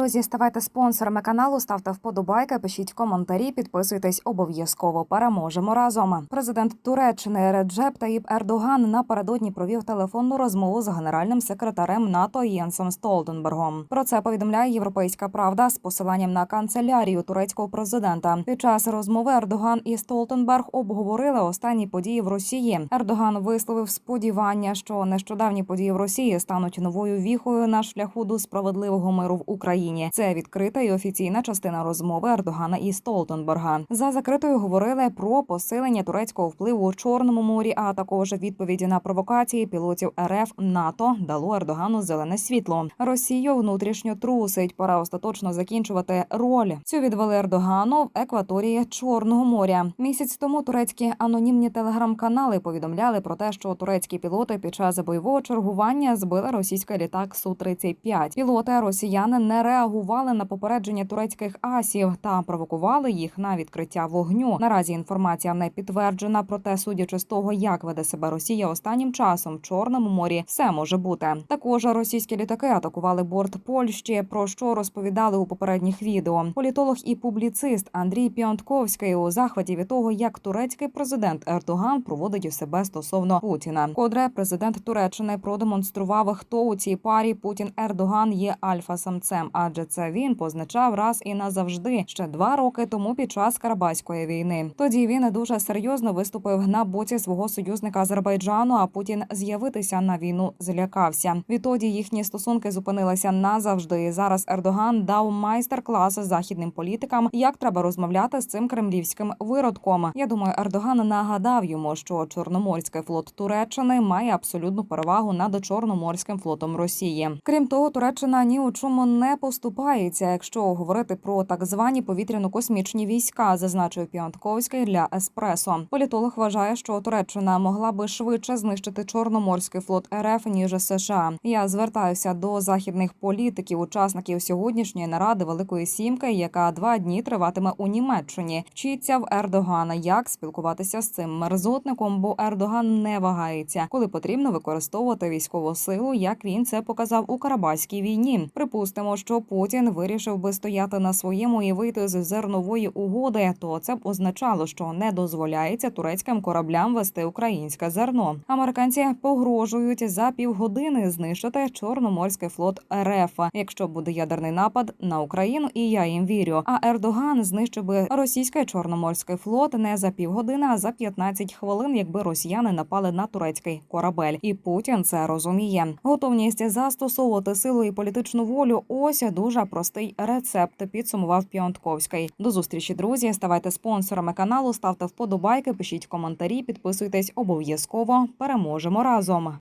Друзі, ставайте спонсорами каналу, ставте вподобайки, пишіть коментарі, підписуйтесь обов'язково. Переможемо разом. Президент Туреччини Реджеп Таїп Ердоган напередодні провів телефонну розмову з генеральним секретарем НАТО Єнсом Столтенбергом. Про це повідомляє Європейська Правда з посиланням на канцелярію турецького президента. Під час розмови Ердоган і Столтенберг обговорили останні події в Росії. Ердоган висловив сподівання, що нещодавні події в Росії стануть новою віхою на шляху до справедливого миру в Україні. Це відкрита і офіційна частина розмови Ердогана і Столтенберга. За закритою говорили про посилення турецького впливу у Чорному морі, а також відповіді на провокації пілотів РФ НАТО дало Ердогану зелене світло. Росію внутрішньо трусить. Пора остаточно закінчувати роль. Цю відвели Ердогану в екваторії Чорного моря. Місяць тому турецькі анонімні телеграм-канали повідомляли про те, що турецькі пілоти під час бойового чергування збили російський літак су 35 Пілоти росіяни не реагували на попередження турецьких асів та провокували їх на відкриття вогню. Наразі інформація не підтверджена, проте, судячи з того, як веде себе Росія останнім часом в Чорному морі, все може бути. Також російські літаки атакували борт Польщі, про що розповідали у попередніх відео. Політолог і публіцист Андрій Піонтковський у захваті від того, як турецький президент Ердоган проводить у себе стосовно Путіна. Кодре президент Туреччини продемонстрував, хто у цій парі Путін Ердоган є альфа-самцем, адже це він позначав раз і назавжди ще два роки тому під час Карабаської війни. Тоді він дуже серйозно виступив на боці свого союзника Азербайджану. А Путін з'явитися на війну злякався. Відтоді їхні стосунки зупинилися назавжди. Зараз Ердоган дав майстер-клас західним політикам, як треба розмовляти з цим кремлівським виродком. Я думаю, Ердоган нагадав йому, що Чорноморський флот Туреччини має абсолютну перевагу над Чорноморським флотом Росії. Крім того, Туреччина ні у чому не поступається, якщо говорити про так звані повітряно-космічні війська, зазначив Піантковський для Еспресо. Політолог вважає, що Туреччина могла би швидше знищити Чорноморський флот РФ ніж США. Я звертаюся до західних політиків, учасників сьогоднішньої наради Великої Сімки, яка два дні триватиме у Німеччині. Вчиться в Ердогана, як спілкуватися з цим мерзотником, бо Ердоган не вагається, коли потрібно використовувати військову силу, як він це показав у Карабаській війні. Припустимо, що Путін вирішив би стояти на своєму і вийти з зернової угоди, то це б означало, що не дозволяється турецьким кораблям вести українське зерно. Американці погрожують за півгодини знищити чорноморський флот РФ, якщо буде ядерний напад на Україну, і я їм вірю. А Ердоган знищив би російський чорноморський флот не за півгодини, а за 15 хвилин, якби росіяни напали на турецький корабель. І Путін це розуміє. Готовність застосовувати силу і політичну волю. Ось дуже простий рецепт. Підсумував Піонтковський. До зустрічі, друзі. Ставайте спонсорами каналу, ставте вподобайки, пишіть коментарі, підписуйтесь обов'язково. Переможемо разом.